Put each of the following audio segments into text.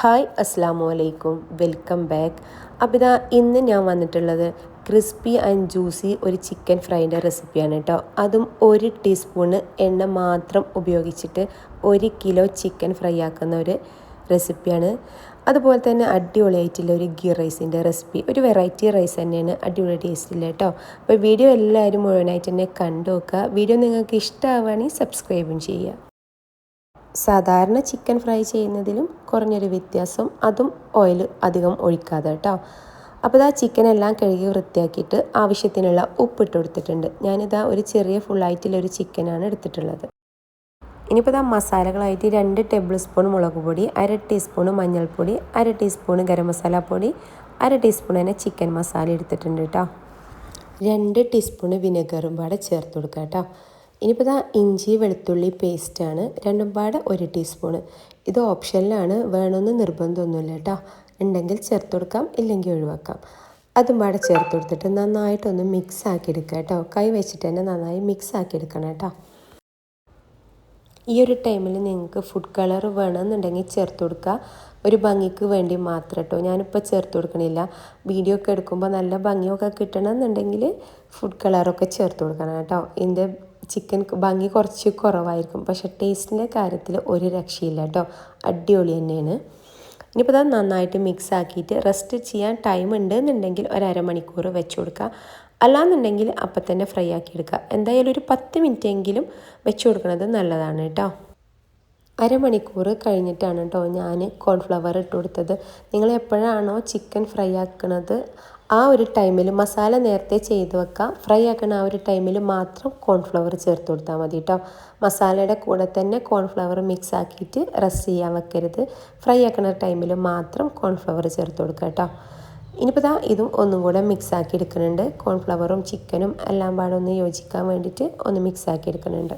Hi അസ്സാം വലൈക്കും welcome back. അപ്പോൾ ഇതാ ഇന്ന് ഞാൻ വന്നിട്ടുള്ളത് ക്രിസ്പി ആൻഡ് ജ്യൂസി ഒരു ചിക്കൻ ഫ്രൈന്റെ റെസിപ്പിയാണ് കേട്ടോ. അതും ഒരു ടീസ്പൂണ് എണ്ണ മാത്രം ഉപയോഗിച്ചിട്ട് ഒരു കിലോ ചിക്കൻ ഫ്രൈ ആക്കുന്ന ഒരു റെസിപ്പിയാണ്. അതുപോലെ തന്നെ അടിപൊളിയായിട്ടുള്ള ഒരു ഗീ റൈസിന്റെ റെസിപ്പി. ഒരു വെറൈറ്റി റൈസ് തന്നെയാണ് അടിപൊളി ടേസ്റ്റില്ല കേട്ടോ. അപ്പോൾ വീഡിയോ എല്ലാവരും മുഴുവനായിട്ട് തന്നെ കണ്ടു നോക്കുക. വീഡിയോ നിങ്ങൾക്ക് ഇഷ്ടമാവുകയാണെങ്കിൽ സബ്സ്ക്രൈബും ചെയ്യുക. സാധാരണ ചിക്കൻ ഫ്രൈ ചെയ്യുന്നതിലും കുറഞ്ഞൊരു വ്യത്യാസം അതും ഓയിൽ അധികം ഒഴിക്കാതെ കേട്ടോ അപ്പോൾ ഇതാ ചിക്കൻ എല്ലാം കഴുകി വൃത്തിയാക്കിയിട്ട് ആവശ്യത്തിനുള്ള ഉപ്പിട്ട് കൊടുത്തിട്ടുണ്ട്. ഞാനിതാ ഒരു ചെറിയ ഫുള്ളായിട്ടുള്ള ഒരു ചിക്കനാണ് എടുത്തിട്ടുള്ളത്. ഇനിയിപ്പോൾ ഇതാ മസാലകളായിട്ട് രണ്ട് ടേബിൾ സ്പൂൺ മുളക് പൊടി അര ടീസ്പൂൺ മഞ്ഞൾപ്പൊടി അര ടീസ്പൂൺ ഗരം മസാല പൊടി അര ടീസ്പൂൺ തന്നെ ചിക്കൻ മസാല എടുത്തിട്ടുണ്ട് കേട്ടോ രണ്ട് ടീസ്പൂൺ വിനെഗറും പാടെ ചേർത്ത് കൊടുക്കുക കേട്ടോ ഇനിയിപ്പോൾ ഇതാ ഇഞ്ചി വെളുത്തുള്ളി പേസ്റ്റാണ് രണ്ടും പാടെ ഒരു ടീസ്പൂണ് ഇത് ഓപ്ഷനിലാണ് വേണമെന്ന് നിർബന്ധമൊന്നുമില്ല കേട്ടോ. ഉണ്ടെങ്കിൽ ചേർത്ത് കൊടുക്കാം ഇല്ലെങ്കിൽ ഒഴിവാക്കാം. അതും പാടെ ചേർത്ത് കൊടുത്തിട്ട് നന്നായിട്ടൊന്ന് മിക്സ് ആക്കി എടുക്കുക കേട്ടോ. കൈ വെച്ചിട്ട് തന്നെ നന്നായി മിക്സ് ആക്കി എടുക്കണം കേട്ടോ. ഈ ഒരു ടൈമിൽ നിങ്ങൾക്ക് ഫുഡ് കളർ വേണമെന്നുണ്ടെങ്കിൽ ചേർത്ത് കൊടുക്കുക. ഒരു ഭംഗിക്ക് വേണ്ടി മാത്രം കേട്ടോ. ഞാനിപ്പോൾ ചേർത്ത് കൊടുക്കണില്ല. വീഡിയോ ഒക്കെ എടുക്കുമ്പോൾ നല്ല ഭംഗിയൊക്കെ കിട്ടണമെന്നുണ്ടെങ്കിൽ ഫുഡ് കളറൊക്കെ ചേർത്ത് കൊടുക്കണം കേട്ടോ. ഇതിന്റെ ചിക്കൻ ഭംഗി കുറച്ച് കുറവായിരിക്കും. പക്ഷെ ടേസ്റ്റിന്റെ കാര്യത്തിൽ ഒരു രക്ഷയില്ല കേട്ടോ അടിപൊളി തന്നെയാണ്. ഇനിയിപ്പോൾ അത് നന്നായിട്ട് മിക്സ് ആക്കിയിട്ട് റെസ്റ്റ് ചെയ്യാൻ ടൈം ഉണ്ട് എന്നുണ്ടെങ്കിൽ ഒരു വെച്ച് കൊടുക്കുക. അല്ലാന്നുണ്ടെങ്കിൽ അപ്പം തന്നെ ഫ്രൈ ആക്കി എടുക്കുക. എന്തായാലും ഒരു പത്ത് മിനിറ്റ് എങ്കിലും വെച്ച് കൊടുക്കുന്നത് നല്ലതാണ് കേട്ടോ അരമണിക്കൂർ കഴിഞ്ഞിട്ടാണ് കേട്ടോ ഞാൻ കോൺഫ്ലവർ ഇട്ട് കൊടുത്തത്. നിങ്ങൾ എപ്പോഴാണോ ചിക്കൻ ഫ്രൈ ആക്കുന്നത് ആ ഒരു ടൈമിൽ മസാല നേരത്തെ ചെയ്ത് വെക്കാം. ഫ്രൈ ആക്കുന്ന ആ ഒരു ടൈമിൽ മാത്രം കോൺഫ്ലവർ ചേർത്ത് കൊടുത്താൽ മതി കേട്ടോ മസാലയുടെ കൂടെ തന്നെ കോൺഫ്ലവർ മിക്സ് ആക്കിയിട്ട് റെസ്റ്റ് ചെയ്യാൻ വെക്കരുത്. ഫ്രൈ ആക്കുന്ന ടൈമിൽ മാത്രം കോൺഫ്ലവർ ചേർത്ത് കൊടുക്കുക കേട്ടോ ഇനിയിപ്പോൾ ഇതാ ഇതും ഒന്നും കൂടെ മിക്സ് ആക്കി എടുക്കുന്നുണ്ട്. കോൺഫ്ലവറും ചിക്കനും എല്ലാം പാടെ ഒന്ന് യോജിക്കാൻ വേണ്ടിയിട്ട് ഒന്ന് മിക്സ് ആക്കി എടുക്കുന്നുണ്ട്.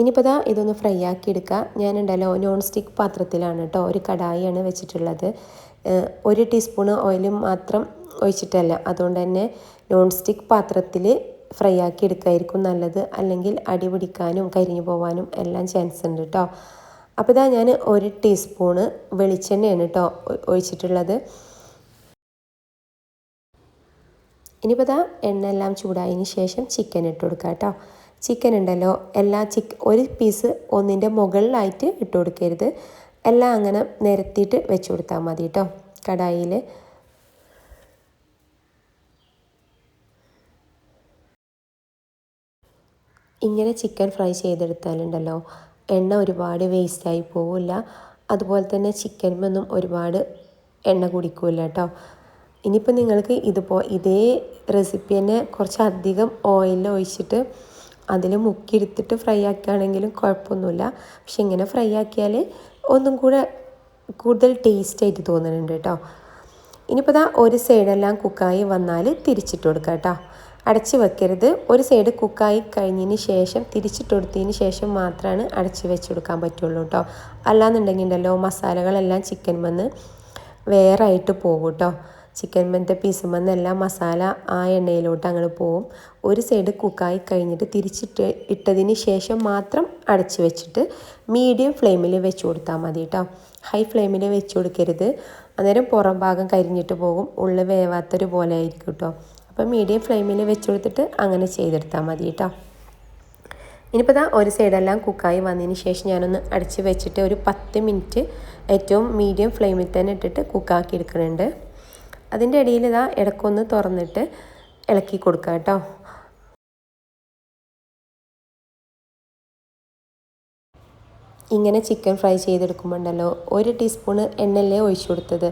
ഇനിയിപ്പോൾ ഇതാ ഇതൊന്ന് ഫ്രൈ ആക്കി എടുക്കുക ഞാനുണ്ടല്ലോ നോൺ സ്റ്റിക്ക് പാത്രത്തിലാണ് കേട്ടോ ഒരു കടായിയാണ് വെച്ചിട്ടുള്ളത്. ഒരു ടീസ്പൂൺ ഓയിൽ മാത്രം ഒഴിച്ചിട്ടല്ല. അതുകൊണ്ട് തന്നെ നോൺ സ്റ്റിക്ക് പാത്രത്തിൽ ഫ്രൈ ആക്കി എടുക്കായിരിക്കും നല്ലത്. അല്ലെങ്കിൽ അടി പിടിക്കാനും കരിഞ്ഞു പോകാനും എല്ലാം ചാൻസ് ഉണ്ട് കേട്ടോ അപ്പോൾ ഇതാ ഞാൻ ഒരു ടീസ്പൂണ് വെളിച്ചെണ്ണയാണ് കേട്ടോ ഒഴിച്ചിട്ടുള്ളത്. ഇനിയിപ്പോൾ ഇതാ എണ്ണ എല്ലാം ചൂടായതിന് ശേഷം ചിക്കൻ ഇട്ട് കൊടുക്കാം കേട്ടോ ചിക്കൻ ഉണ്ടല്ലോ എല്ലാ ചിക്ക് ഒരു പീസ് ഒന്നിന്റെ മുകളിലായിട്ട് ഇട്ട് കൊടുക്കരുത്. എല്ലാം അങ്ങനെ നിരത്തിയിട്ട് വെച്ച് കൊടുത്താൽ മതി കേട്ടോ കടായിൽ ഇങ്ങനെ ചിക്കൻ ഫ്രൈ ചെയ്തെടുത്താലുണ്ടല്ലോ എണ്ണ ഒരുപാട് വേസ്റ്റായി പോവില്ല. അതുപോലെ തന്നെ ചിക്കനിമൊന്നും ഒരുപാട് എണ്ണ കുടിക്കില്ല കേട്ടോ ഇനിയിപ്പോൾ നിങ്ങൾക്ക് ഇതുപോ ഇതേ റെസിപ്പി തന്നെ കുറച്ചധികം ഓയിൽ ഒഴിച്ചിട്ട് അതിൽ മുക്കിയെടുത്തിട്ട് ഫ്രൈ ആക്കുകയാണെങ്കിലും കുഴപ്പമൊന്നുമില്ല. പക്ഷെ ഇങ്ങനെ ഫ്രൈ ആക്കിയാൽ ഒന്നും കൂടെ കൂടുതൽ ടേസ്റ്റ് ആയിട്ട് തോന്നുന്നുണ്ട് കേട്ടോ. ഇനിയിപ്പോൾ ഇതാ ഒരു സൈഡെല്ലാം കുക്കായി വന്നാൽ തിരിച്ചിട്ട് കൊടുക്കുക കേട്ടോ. അടച്ച് വെക്കരുത്. ഒരു സൈഡ് കുക്കായി കഴിഞ്ഞതിന് ശേഷം തിരിച്ചിട്ട് കൊടുത്തതിന് ശേഷം മാത്രമാണ് അടച്ച് വെച്ച് കൊടുക്കാൻ പറ്റുള്ളൂ കേട്ടോ. അല്ലാന്നുണ്ടെങ്കിൽ ഉണ്ടല്ലോ മസാലകളെല്ലാം ചിക്കൻ വന്ന് വേറായിട്ട് പോകും കേട്ടോ. ചിക്കൻ മെന്ത പീസുമെന്നെല്ലാം മസാല ആ എണ്ണയിലോട്ട് അങ്ങനെ പോവും. ഒരു സൈഡ് കുക്കായി കഴിഞ്ഞിട്ട് തിരിച്ചിട്ട് ഇട്ടതിന് ശേഷം മാത്രം അടച്ച് വെച്ചിട്ട് മീഡിയം ഫ്ലെയിമിൽ വെച്ച് കൊടുത്താൽ മതി കേട്ടോ ഹൈ ഫ്ലെയിമിൽ വെച്ച് കൊടുക്കരുത്. അന്നേരം പുറം ഭാഗം കരിഞ്ഞിട്ട് പോകും. ഉള്ളിൽ വേവാത്തൊരു പോലെ ആയിരിക്കും കേട്ടോ അപ്പോൾ മീഡിയം ഫ്ലെയിമിൽ വെച്ച് കൊടുത്തിട്ട് അങ്ങനെ ചെയ്തെടുത്താൽ മതി കേട്ടോ ഇനിയിപ്പോൾ ഇതാ ഒരു സൈഡെല്ലാം കുക്കായി വന്നതിന് ശേഷം ഞാനൊന്ന് അടച്ച് വെച്ചിട്ട് ഒരു പത്ത് മിനിറ്റ് ഏറ്റവും മീഡിയം ഫ്ലെയിമിൽ തന്നെ ഇട്ടിട്ട് കുക്കാക്കി എടുക്കുന്നുണ്ട്. അതിന്റെ ഇടയിൽ ഇതാ ഇടക്കൊന്ന് തുറന്നിട്ട് ഇളക്കി കൊടുക്കുക കേട്ടോ. ഇങ്ങനെ ചിക്കൻ ഫ്രൈ ചെയ്തെടുക്കുമ്പോണ്ടല്ലോ ഒരു ടീസ്പൂൺ എണ്ണയല്ലേ ഒഴിച്ചു കൊടുത്തത്.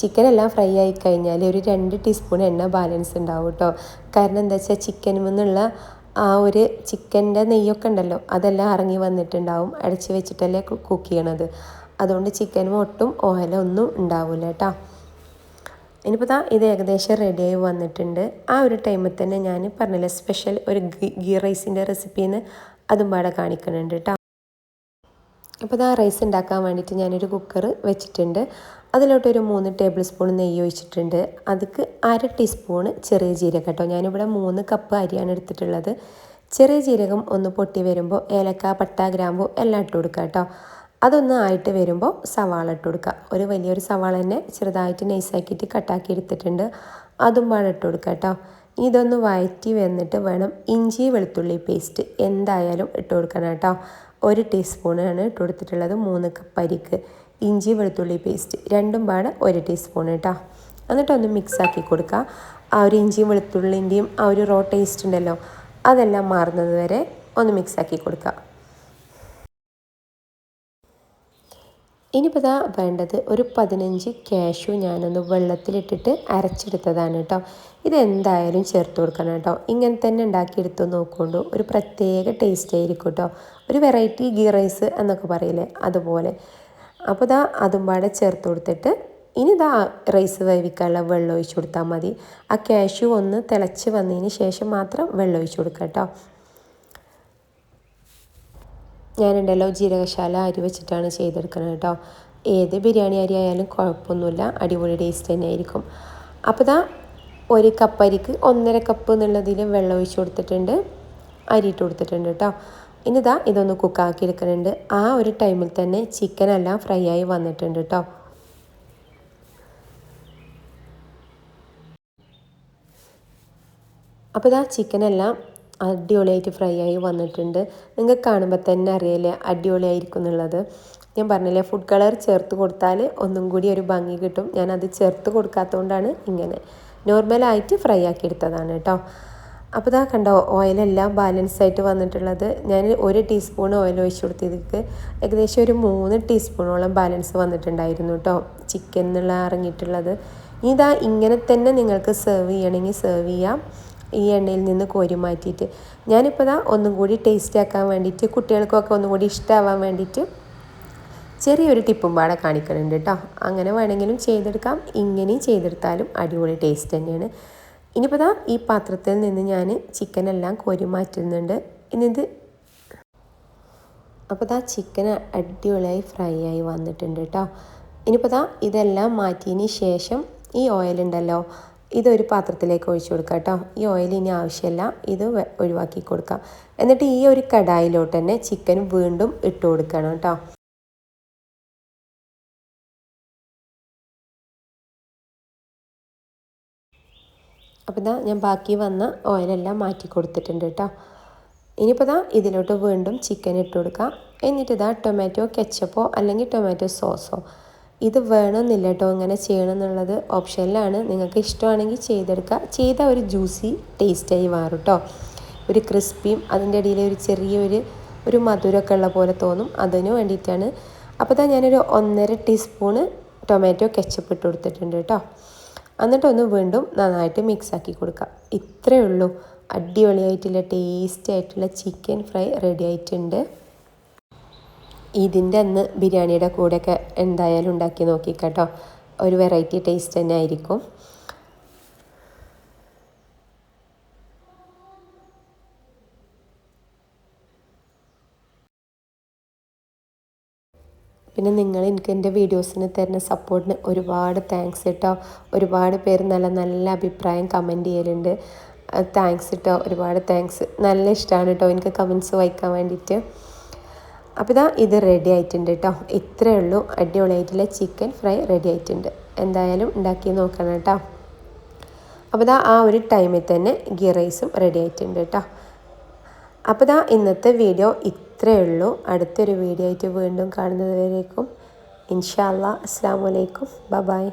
ചിക്കൻ എല്ലാം ഫ്രൈ ആയി കഴിഞ്ഞാൽ ഒരു രണ്ട് ടീസ്പൂൺ എണ്ണ ബാലൻസ് ഉണ്ടാവും കേട്ടോ. കാരണം എന്താ വെച്ചാൽ ചിക്കനിൽ നിന്നുള്ള ആ ഒരു ചിക്കന്റെ നെയ്യൊക്കെ ഉണ്ടല്ലോ അതെല്ലാം ഇറങ്ങി വന്നിട്ടുണ്ടാവും. അടച്ച് വെച്ചിട്ടല്ലേ കുക്ക് ചെയ്യണത്. അതുകൊണ്ട് ചിക്കനും ഒട്ടും ഓയിലൊന്നും ഉണ്ടാവില്ല കേട്ടോ. ഇനിയിപ്പോൾ ദാ ഇത് ഏകദേശം റെഡിയായി വന്നിട്ടുണ്ട്. ആ ഒരു ടൈമിൽ തന്നെ ഞാൻ പറഞ്ഞില്ല സ്പെഷ്യൽ ഒരു ഗീ റൈസിന്റെ റെസിപ്പിന്ന് അതും പാടെ കാണിക്കുന്നുണ്ട് കേട്ടോ അപ്പോൾ ഇതാ റൈസ് ഉണ്ടാക്കാൻ വേണ്ടിയിട്ട് ഞാനൊരു കുക്കർ വെച്ചിട്ടുണ്ട്. അതിലോട്ട് ഒരു മൂന്ന് ടേബിൾ സ്പൂൺ നെയ്യ് ഒഴിച്ചിട്ടുണ്ട്. അതിക്ക് അര ടീസ്പൂണ് ചെറിയ ജീരകം കേട്ടോ ഞാനിവിടെ മൂന്ന് കപ്പ് അരിയാണ് എടുത്തിട്ടുള്ളത്. ചെറിയ ജീരകം ഒന്ന് പൊട്ടി വരുമ്പോൾ ഏലക്ക പട്ട ഗ്രാമ്പു എല്ലാം ഇട്ട് കൊടുക്കുക കേട്ടോ അതൊന്ന് ആയിട്ട് വരുമ്പോൾ സവാള ഇട്ട് കൊടുക്കുക. ഒരു വലിയൊരു സവാള തന്നെ ചെറുതായിട്ട് നൈസാക്കിയിട്ട് കട്ടാക്കി എടുത്തിട്ടുണ്ട്. അതും പാടെ ഇട്ട് കൊടുക്കുക കേട്ടോ. ഇതൊന്ന് വഴറ്റി വന്നിട്ട് വേണം ഇഞ്ചി വെളുത്തുള്ളി പേസ്റ്റ് എന്തായാലും ഇട്ട് കൊടുക്കണം കേട്ടോ. ഒരു ടീസ്പൂണാണ് ഇട്ട് കൊടുത്തിട്ടുള്ളത്. മൂന്ന് കപ്പ് അരിക്ക് ഇഞ്ചി വെളുത്തുള്ളി പേസ്റ്റ് രണ്ടും പാടെ ഒരു ടീസ്പൂൺ കേട്ടോ. എന്നിട്ടൊന്ന് മിക്സാക്കി കൊടുക്കുക. ആ ഒരു ഇഞ്ചിയും വെളുത്തുള്ളിന്റെയും ആ ഒരു റോ ടേസ്റ്റ് ഉണ്ടല്ലോ അതെല്ലാം മാറുന്നത് വരെ ഒന്ന് മിക്സാക്കി കൊടുക്കുക. ഇനിയിപ്പോൾ വേണ്ടത് ഒരു പതിനഞ്ച് കാഷ്യൂ ഞാനൊന്ന് വെള്ളത്തിലിട്ടിട്ട് അരച്ചെടുത്തതാണ് കേട്ടോ ഇതെന്തായാലും ചേർത്ത് കൊടുക്കണം കേട്ടോ ഇങ്ങനെ തന്നെ ഉണ്ടാക്കിയെടുത്ത് നോക്കുകൊണ്ടു ഒരു പ്രത്യേക ടേസ്റ്റ് ആയിരിക്കും കേട്ടോ ഒരു വെറൈറ്റി ഗീ റൈസ് എന്നൊക്കെ പറയില്ലേ? അതുപോലെ. അപ്പോൾ ഇതാ അതും പാടെ ചേർത്ത് കൊടുത്തിട്ട് ഇനി ഇതാ റൈസ് വേവിക്കാനുള്ള വെള്ളം ഒഴിച്ചു കൊടുത്താൽ മതി. ആ കാഷ്യൂ ഒന്ന് തിളച്ച് വന്നതിന് ശേഷം മാത്രം വെള്ളം ഒഴിച്ചു കൊടുക്കാം കേട്ടോ ഞാനുണ്ടല്ലോ ജീരകശാല അരി വെച്ചിട്ടാണ് ചെയ്തെടുക്കുന്നത് കേട്ടോ. ഏത് ബിരിയാണി അരി ആയാലും കുഴപ്പമൊന്നുമില്ല അടിപൊളി ടേസ്റ്റ് തന്നെ ആയിരിക്കും അപ്പോൾ ഇതാ ഒരു കപ്പ് അരിക്ക് ഒന്നര കപ്പ് എന്നുള്ളതിൽ വെള്ളം ഒഴിച്ച് കൊടുത്തിട്ടുണ്ട്. അരി ഇട്ട് കൊടുത്തിട്ടുണ്ട് കേട്ടോ. ഇനി ഇതാ ഇതൊന്ന് കുക്കാക്കി എടുക്കുന്നുണ്ട് ആ ഒരു ടൈമിൽ തന്നെ ചിക്കൻ എല്ലാം ഫ്രൈ ആയി വന്നിട്ടുണ്ട് കേട്ടോ. അപ്പോൾ ഇതാ ചിക്കനെല്ലാം അടിപൊളിയായിട്ട് ഫ്രൈ ആയി വന്നിട്ടുണ്ട്. നിങ്ങൾക്ക് കാണുമ്പോൾ തന്നെ അറിയില്ലേ അടിപൊളിയായിരിക്കും എന്നുള്ളത്. ഞാൻ പറഞ്ഞില്ലേ ഫുഡ് കളർ ചേർത്ത് കൊടുത്താൽ ഒന്നും കൂടി ഒരു ഭംഗി കിട്ടും. ഞാൻ അത് ചേർത്ത് കൊടുക്കാത്തതുകൊണ്ടാണ് ഇങ്ങനെ നോർമലായിട്ട് ഫ്രൈ ആക്കി എടുത്തതാണ് കേട്ടോ. അപ്പോൾ ഇതാ കണ്ടോ ഓയിലെല്ലാം ബാലൻസ് ആയിട്ട് വന്നിട്ടുള്ളത്. ഞാൻ ഒരു ടീസ്പൂൺ ഓയിൽ ഒഴിച്ച് കൊടുത്തതിക്ക് ഏകദേശം ഒരു മൂന്ന് ടീസ്പൂണോളം ബാലൻസ് വന്നിട്ടുണ്ടായിരുന്നു കേട്ടോ. ചിക്കൻ എന്നുള്ള ഇറങ്ങിയിട്ടുള്ളത് ഇതാ ഇങ്ങനെ തന്നെ നിങ്ങൾക്ക് സെർവ് ചെയ്യണമെങ്കിൽ സെർവ് ചെയ്യാം. ഈ എണ്ണയിൽ നിന്ന് കോരി മാറ്റിയിട്ട്. ഞാനിപ്പോൾ ഇതാ ഒന്നും കൂടി ടേസ്റ്റ് ആക്കാൻ വേണ്ടിയിട്ട് കുട്ടികൾക്കൊക്കെ ഒന്നും കൂടി ഇഷ്ടമാവാൻ വേണ്ടിയിട്ട് ചെറിയൊരു ടിപ്പും പാടെ കാണിക്കുന്നുണ്ട് കേട്ടോ അങ്ങനെ വേണമെങ്കിലും ചെയ്തെടുക്കാം. ഇങ്ങനെയും ചെയ്തെടുത്താലും അടിപൊളി ടേസ്റ്റ് തന്നെയാണ്. ഇനിയിപ്പോൾ ഇതാ ഈ പാത്രത്തിൽ നിന്ന് ഞാൻ ചിക്കനെല്ലാം കോരി മാറ്റുന്നുണ്ട്. ഇനിത് അപ്പോൾ ഇതാ ചിക്കൻ അടിപൊളിയായി ഫ്രൈ ആയി വന്നിട്ടുണ്ട് കേട്ടോ ഇനിയിപ്പോൾ ഇതാ ഇതെല്ലാം മാറ്റിയതിന് ശേഷം ഈ ഓയിൽ ഉണ്ടല്ലോ ഇതൊരു പാത്രത്തിലേക്ക് ഒഴിച്ചു കൊടുക്കുക കേട്ടോ. ഈ ഓയിൽ ഇനി ആവശ്യമില്ല ഇത് ഒഴിവാക്കി കൊടുക്കാം എന്നിട്ട് ഈ ഒരു കടായിലോട്ട് തന്നെ ചിക്കൻ വീണ്ടും ഇട്ട് കൊടുക്കണം കേട്ടോ. അപ്പോൾ ഇതാ ഞാൻ ബാക്കി വന്ന ഓയിലെല്ലാം മാറ്റി കൊടുത്തിട്ടുണ്ട് കേട്ടോ. ഇനിയിപ്പോൾ ഇതാ ഇതിലോട്ട് വീണ്ടും ചിക്കൻ ഇട്ട് കൊടുക്കാം എന്നിട്ട് ഇതാ ടൊമാറ്റോ കെച്ചപ്പോ അല്ലെങ്കിൽ ടൊമാറ്റോ സോസോ ഇത് വേണമെന്നില്ല കേട്ടോ ഇങ്ങനെ ചെയ്യണം എന്നുള്ളത് ഓപ്ഷനിലാണ്. നിങ്ങൾക്ക് ഇഷ്ടമാണെങ്കിൽ ചെയ്തെടുക്കുക ചെയ്ത ഒരു ജ്യൂസി ടേസ്റ്റായി മാറും കേട്ടോ ഒരു ക്രിസ്പിയും അതിന്റെ ഇടയിൽ ഒരു ചെറിയൊരു ഒരു മധുരമൊക്കെ ഉള്ള പോലെ തോന്നും. അതിന് വേണ്ടിയിട്ടാണ്. അപ്പോൾ തന്നെ ഞാനൊരു ഒന്നര ടീസ്പൂണ് ടൊമാറ്റോ കെച്ചപ്പ് ഇട്ട് കൊടുത്തിട്ടുണ്ട് കേട്ടോ. എന്നിട്ടൊന്ന് വീണ്ടും നന്നായിട്ട് മിക്സ് ആക്കി കൊടുക്കുക. ഇത്രയേ ഉള്ളൂ. അടിപൊളിയായിട്ടുള്ള ടേസ്റ്റി ആയിട്ടുള്ള ചിക്കൻ ഫ്രൈ റെഡി ആയിട്ടുണ്ട്. ഇതിന്റെ അന്ന് ബിരിയാണിയുടെ കൂടെയൊക്കെ എന്തായാലും ഉണ്ടാക്കി നോക്കിക്കട്ടോ. ഒരു വെറൈറ്റി ടേസ്റ്റ് തന്നെ ആയിരിക്കും. പിന്നെ നിങ്ങൾ എനിക്ക് എന്റെ വീഡിയോസിന് തരുന്ന സപ്പോർട്ടിന് ഒരുപാട് താങ്ക്സ് കേട്ടോ ഒരുപാട് പേര് നല്ല നല്ല അഭിപ്രായം കമന്റ് ചെയ്യലുണ്ട്. താങ്ക്സ് കേട്ടോ ഒരുപാട് താങ്ക്സ് നല്ല ഇഷ്ടമാണ് കേട്ടോ എനിക്ക് കമൻസ് വായിക്കാൻ വേണ്ടിയിട്ട്. അപ്പോൾ ഇതാ ഇത് റെഡി ആയിട്ടുണ്ട് കേട്ടോ ഇത്രയേ ഉള്ളൂ. അടിപൊളിയായിട്ടുള്ള ചിക്കൻ ഫ്രൈ റെഡി ആയിട്ടുണ്ട്. എന്തായാലും ഉണ്ടാക്കി നോക്കണം കേട്ടോ അപ്പോൾ ഇതാ ആ ഒരു ടൈമിൽ തന്നെ ഗീ റൈസും റെഡി ആയിട്ടുണ്ട് കേട്ടോ അപ്പോൾ ഇതാ ഇന്നത്തെ വീഡിയോ ഇത്രയേ ഉള്ളൂ. അടുത്തൊരു വീഡിയോ ആയിട്ട് വീണ്ടും കാണുന്നത് വരേക്കും ഇൻഷാ അല്ലാ അസ്സാം വലൈക്കും ബ ബായ്